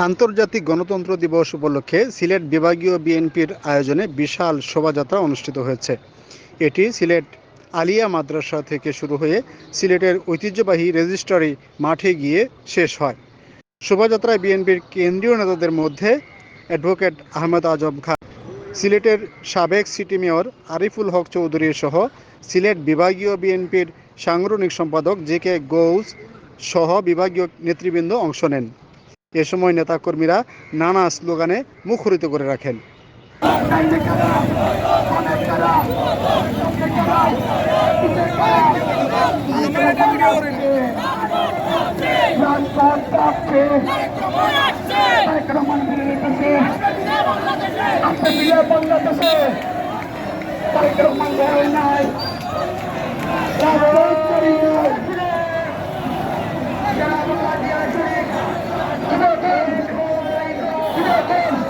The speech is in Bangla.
আন্তর্জাতিক গণতন্ত্র দিবস উপলক্ষে সিলেট বিভাগীয় বিএনপির আয়োজনে বিশাল শোভাযাত্রা অনুষ্ঠিত হয়েছে। এটি সিলেট আলিয়া মাদ্রাসা থেকে শুরু হয়ে সিলেটের ঐতিহ্যবাহী রেজিস্ট্রারি মাঠে গিয়ে শেষ হয়। শোভাযাত্রায় বিএনপির কেন্দ্রীয় নেতাদের মধ্যে অ্যাডভোকেট আহমেদ আজম খান, সিলেটের সাবেক সিটি মেয়র আরিফুল হক চৌধুরী সহ সিলেট বিভাগীয় বিএনপির সাংগঠনিক সম্পাদক জে কে গৌস সহ বিভাগীয় নেতৃবৃন্দ অংশ নেন। এ সময় নেতাকর্মীরা নানা স্লোগানে মুখরিত করে রাখেন। বাংলাদেশে Vamos!